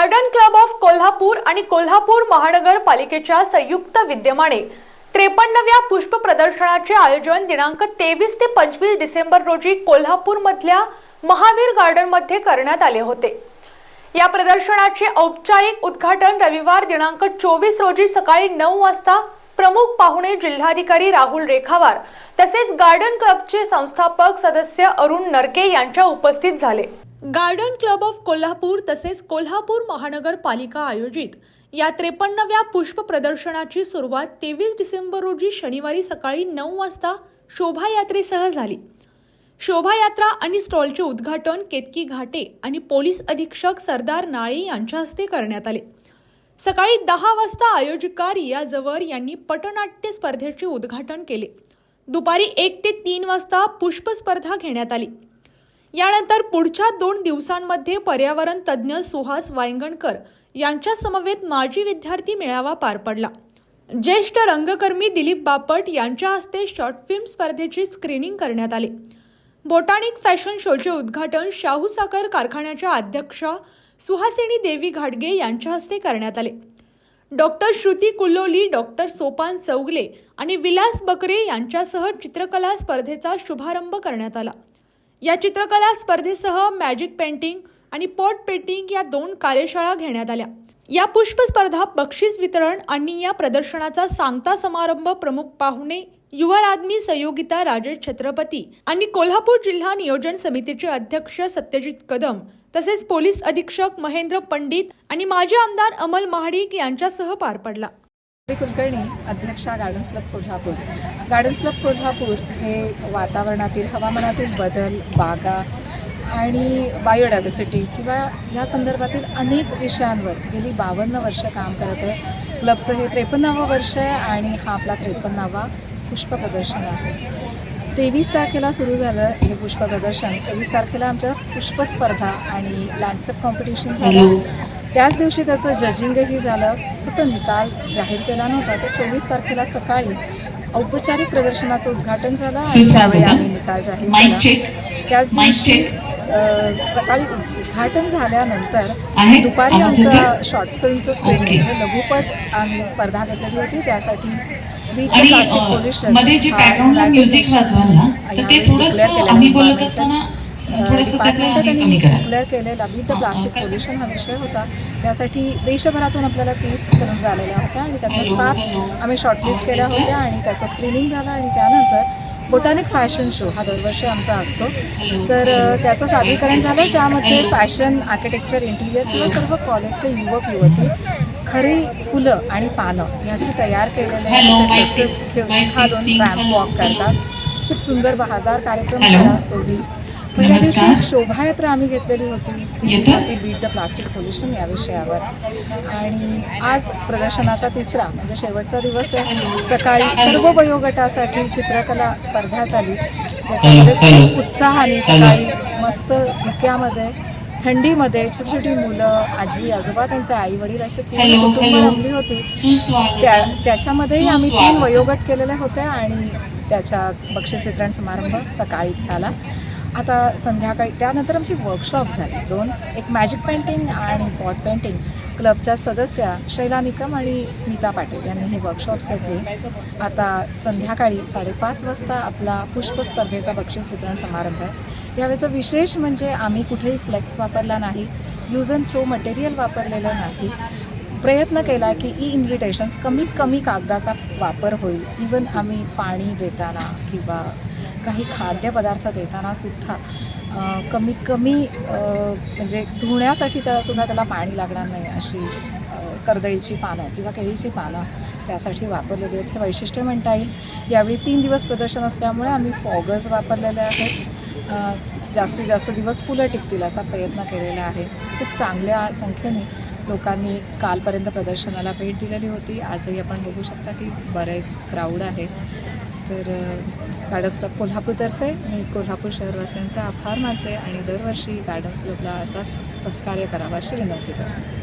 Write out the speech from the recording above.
Garden club of Kolhapur आणि कोल्हापूर महानगरपालिकेच्या संयुक्त विद्यमाने त्रेपन्नव्या पुष्प प्रदर्शनाचे आयोजन दिनांक तेवीस ते पंचवीस डिसेंबर रोजी कोल्हापूर मधल्या महावीर गार्डनमध्ये करण्यात आले होते. या प्रदर्शनाचे औपचारिक उद्घाटन रविवार दिनांक चोवीस रोजी सकाळी नऊ वाजता प्रमुख पाहुणे जिल्हाधिकारी राहुल रेखावार तसेच गार्डन क्लबचे संस्थापक सदस्य अरुण नरके यांच्या उपस्थित झाले. गार्डन क्लब ऑफ कोल्हापूर तसेच कोल्हापूर महानगरपालिका आयोजित या त्रेपन्नव्या पुष्प प्रदर्शनाची सुरुवात तेवीस डिसेंबर रोजी शनिवारी सकाळी नऊ वाजता शोभायात्रेसह झाली. शोभायात्रा आणि स्टॉलचे उद्घाटन केतकी घाटे आणि पोलीस अधीक्षक सरदार नाळे यांच्या हस्ते करण्यात आले. सकाळी दहा वाजता आयोजका रिया जवर यांनी पटनाट्य स्पर्धेचे उद्घाटन केले. दुपारी एक ते तीन वाजता पुष्प स्पर्धा घेण्यात आली. यानंतर पुढच्या दोन दिवसांमध्ये पर्यावरण तज्ज्ञ सुहास वायंगणकर यांच्या समवेत माजी विद्यार्थी मेळावा पार पडला. ज्येष्ठ रंगकर्मी दिलीप बापट यांच्या हस्ते शॉर्ट फिल्म स्पर्धेची स्क्रीनिंग करण्यात आली. बोटानिक फॅशन शोचे उद्घाटन शाहू साखर कारखान्याच्या अध्यक्षा सुहासिनी देवी घाटगे यांच्या हस्ते करण्यात आले. डॉक्टर श्रुती कुल्लोली डॉक्टर सोपान चौगले आणि विलास बकरे यांच्यासह चित्रकला स्पर्धेचा शुभारंभ करण्यात आला. या चित्रकला स्पर्धेसह मॅजिक पेंटिंग आणि पॉट पेंटिंग या दोन कार्यशाळा घेण्यात आल्या. या पुष्प स्पर्धा बक्षीस वितरण आणि या प्रदर्शनाचा सांगता समारंभ प्रमुख पाहुणे युवा आदमी सहयोगिता राजेश छत्रपती आणि कोल्हापूर जिल्हा नियोजन समितीचे अध्यक्ष सत्यजित कदम तसेच पोलीस अधीक्षक महेंद्र पंडित आणि माजी आमदार अमल महाडिक यांच्यासह पार पडला. कुलकर्णी अध्यक्षा gardens club Kolhapur. Gardens club Kolhapur हे वातावरणातील हवामानातील बदल बागा आणि बायोडायव्हर्सिटी किंवा या संदर्भातील अनेक विषयांवर गेली बावन्न वर्ष काम करत आहे. क्लबचं हे त्रेपन्नावं वर्ष आहे आणि हा आपला त्रेपन्नावा पुष्प प्रदर्शन आहे. तेवीस तारखेला सुरू झालं हे पुष्प प्रदर्शन तेवीस तारखेला आमच्या पुष्प स्पर्धा आणि लँडस्केप कॉम्पिटिशन झालं. त्याच दिवशी त्याचं जजिंगही झालं फक्त निकाल जाहीर केला नव्हता तर चोवीस तारखेला सकाळी औपचारिक प्रदर्शनाचं उद्घाटन झालं आणि त्यावेळी आम्ही निकाल जाहीर केला चेक त्याच दिवशी सकाळी उद्घाटन झाल्यानंतर? दुपारी आमचं? शॉर्ट फिल्मचं स्क्रीनिंग ओके. म्हणजे लघुपट आम्ही स्पर्धा घेतलेली होती ज्यासाठी आणि मध्ये जे बॅकग्राऊंडला म्युझिक Nations वाजवाल ना तर ते थोडंसं आम्ही. बोलत असताना थोडंसं त्याचं डिपार्टमेंटने त्यांनी कमी करा. डिक्लेअर केलेला विथ द हा, प्लास्टिक? पोल्युशन हा विषय होता. त्यासाठी देशभरातून आपल्याला तीस फिल्म्स आलेल्या होत्या आणि त्यातनं हॅलो, सात. आम्ही शॉर्टलिस्ट केल्या? होत्या आणि त्याचं स्क्रीनिंग झालं आणि त्यानंतर बोटॅनिक फॅशन शो हा दरवर्षी आमचा असतो. तर त्याचं सादरीकरण झालं ज्यामध्ये फॅशन आर्किटेक्चर इंटिरियर किंवा सर्व कॉलेजचे युवक युवती खरी फुलं आणि पानं याची तयार केलेले टेस्ट, घेऊन घालून रॅम्प वॉक करतात. खूप सुंदर बहारदार कार्यक्रम. झाला तोही पहिल्या दिवशी नमस्कार. एक शोभायात्रा आम्ही घेतलेली होती. ती बीट द प्लास्टिक पोल्युशन या विषयावर. आणि आज प्रदर्शनाचा तिसरा म्हणजे शेवटचा दिवस आहे. सकाळी सर्व वयोगटासाठी चित्रकला स्पर्धा झाली. ज्याच्यामध्ये खूप उत्साहाने सकाळी मस्त धुक्यामध्ये थंडीमध्ये छोटी छोटी मुलं आजी आजोबा त्यांचे आई वडील असे हॅलो, कुटुंब. रमली होती. त्या त्याच्यामध्येही आम्ही तीन. वयोगट केलेले होते आणि त्याच्यात बक्षीस वितरण समारंभ सकाळीच झाला. आता संध्याकाळी त्यानंतर आमची वर्कशॉप झाली. दोन एक मॅजिक पेंटिंग आणि पॉट पेंटिंग क्लबच्या सदस्या शैला निकम आणि स्मिता पाटील यांनी हे वर्कशॉप्स घेतले. आता संध्याकाळी साडेपाच वाजता आपला पुष्प स्पर्धेचा बक्षीस वितरण समारंभ आहे. यावेळेचं विशेष म्हणजे आम्ही कुठेही फ्लेक्स वापरला नाही यूज अँड थ्रो मटेरियल वापरलेलं नाही. प्रयत्न केला की ई इन्व्हिटेशन्स कमीत कमी कागदाचा वापर होईल. इवन आम्ही पाणी देताना किंवा काही खाद्यपदार्थ देताना सुद्धा कमीत कमी म्हणजे धुण्यासाठी त्या सुद्धा त्याला पाणी लागणार नाही अशी कर्दळीची पानं किंवा केळीची पानं त्यासाठी वापरलेली आहेत. हे वैशिष्ट्य म्हणता येईल. यावेळी तीन दिवस प्रदर्शन असल्यामुळे आम्ही फॉगर्स वापरलेले आहेत जास्तीत जास्त दिवस फुलं टिकतील असा प्रयत्न केलेला आहे. खूप चांगल्या संख्येने लोकांनी कालपर्यंत प्रदर्शनाला भेट दिलेली होती. आजही आपण बघू शकता की बरेच क्राऊड आहे तर गार्डन्स क्लब कोल्हापूरतर्फे मी कोल्हापूर शहरवासियांचा आभार मानते आणि दरवर्षी गार्डन्स क्लबला असाच सहकार्य करावा अशी विनंती करते.